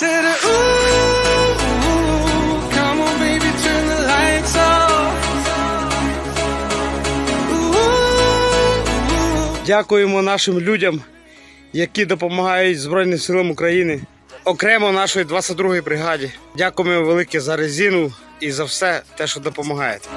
said, ooh, come on, baby, turn the lights off. Дякуємо нашим людям, які допомагають Збройним силам України, окремо нашої 22-ї бригаді. Дякуємо велике за резину і за все те, що допомагаєте.